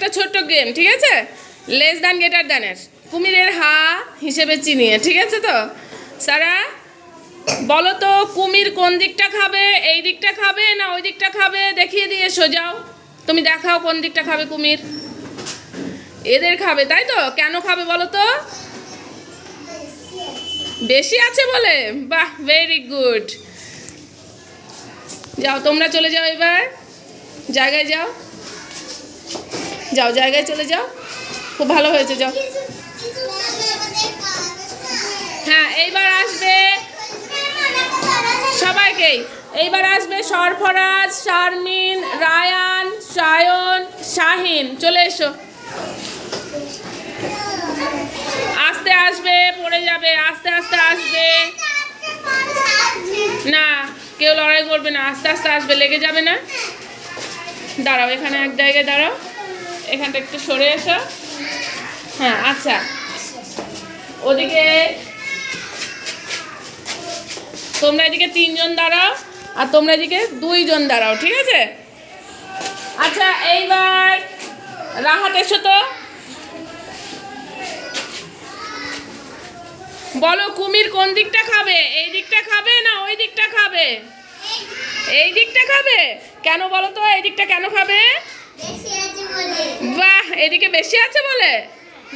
একটা ছোট্ট গেম ঠিক আছে? লেস দ্যান গেটার দ্যানের কুমিরের হা হিসেবে চিনিয়ে, ঠিক আছে তো? সারা, বলো তো, কুমির কোন দিকটা খাবে, এই দিকটা খাবে না ওই দিকটা খাবে? দেখিয়ে দিয়ে সোজাও তুমি দেখাও কোন দিকটা খাবে কুমির। এদের খাবে, তাই তো? কেন খাবে বলো তো? বেশি আছে বলে? বাহ ভেরি গুড যাও, তোমরা চলে যাও এবার। জায়গায় যাও। যাও, জায়গায় চলে যাও। খুব ভালো হয়েছে, যাও। হ্যাঁ এইবার আসবে সবাইকেই এইবার আসবে সরফরাজ, শারমিন, রায়ান, সায়ন, শাহিন। চলে এসো। আস্তে আসবে, পড়ে যাবে, আস্তে আস্তে আসবে। না, কেউ লড়াই করবে না, আস্তে আস্তে আসবে, লেগে যাবে না? দাঁড়াও, এখানে এক জায়গায় দাঁড়াও। এখানটা একটু সরে এসো। হ্যাঁ আচ্ছা। ওদিকে তোমরা এদিকে তিনজন দাঁড়াও আর তোমরা এদিকে দুইজন দাঁড়াও, ঠিক আছে? আচ্ছা এইবার রাহাত এসো তো। বলো, কুমির কোন দিকটা খাবে? এই দিকটা খাবে না ওই দিকটা খাবে? এই দিকটা খাবে? কেন বলো তো, এই দিকটা কেন খাবে? বাহ, এদিকে বেশি আছে বলে?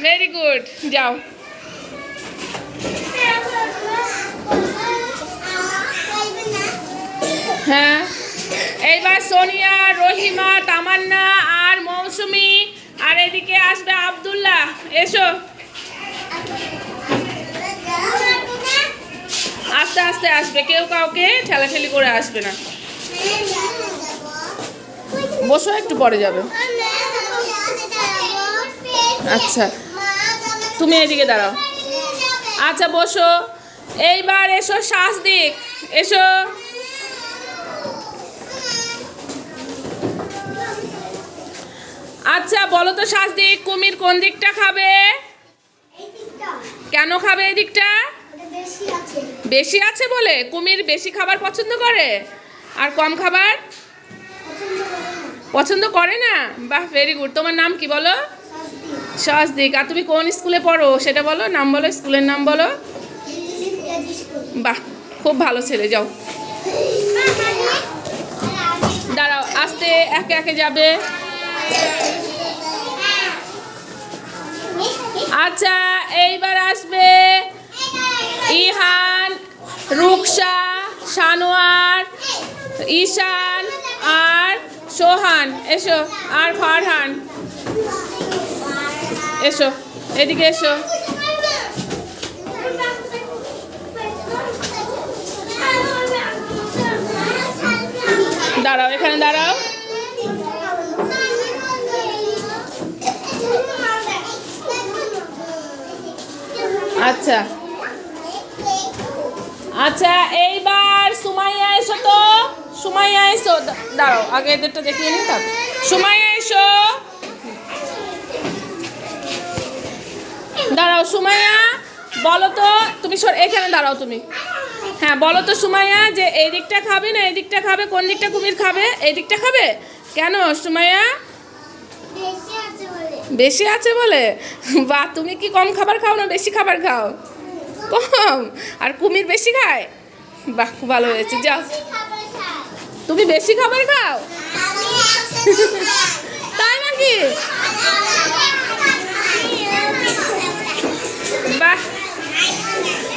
ভেরি গুড যাও। হ্যাঁ। এইবার সোনিয়া, রহিমা, তামান্না আর মৌসুমি আর এদিকে আসবে আব্দুল্লাহ। এসো। আস্তে আস্তে আসবে। কেউ কাউকে ঠেলাঠেলি করে আসবে না। বসো, একটু পরে যাবে। আচ্ছা। তুমি এদিকে দাঁড়াও। আচ্ছা বসো। এইবার এসো শ্বাস দিক। এসো। আচ্ছা বলো তো শ্বাস দিক, কুমির কোন দিকটা খাবে? কেন খাবে এই দিকটা? বেশি আছে বলে। কুমির বেশি খাবার পছন্দ করে? আর কম খাবার? পছন্দ করে না। বাহ ভেরি গুড তোমার নাম কি বলো? সহজদিক আর তুমি কোন স্কুলে পড়ো সেটা বলো, নাম বলো, স্কুলের নাম বলো। বাহ, খুব ভালো ছেলে, যাও। দাঁড়াও, আস্তে একে একে যাবে। আচ্ছা এইবার আসবে ইহান, রুকসা সানোয়ার ঈশান আর সোহান। এসো, আর ফারহান। এসো, এদিকে এসো। দাঁড়াও, এখানে দাঁড়াও। আচ্ছা। আচ্ছা এইবার সুমাইয়া এসো তো। সুমাইয়া এসো দাঁড়াও, আগে এদেরটা দেখিয়ে তারপর। সুমাইয়া এসো। দাঁড়াও সুমাইয়া বলো তো তুমি সর এখানে দাঁড়াও তুমি। হ্যাঁ বলো তো সুমাইয়া যে এই দিকটা খাবে না এই দিকটা খাবে কোন দিকটা কুমির খাবে এই দিকটা খাবে? কেন সুমাইয়া? বেশি আছে বলে। বা তুমি কি কম খাবার খাও না বেশি খাবার খাও? কম। আর কুমির বেশি খায়? বাহ খুব ভালো হয়েছে যাও। তুমি বেশি খাবার খাও?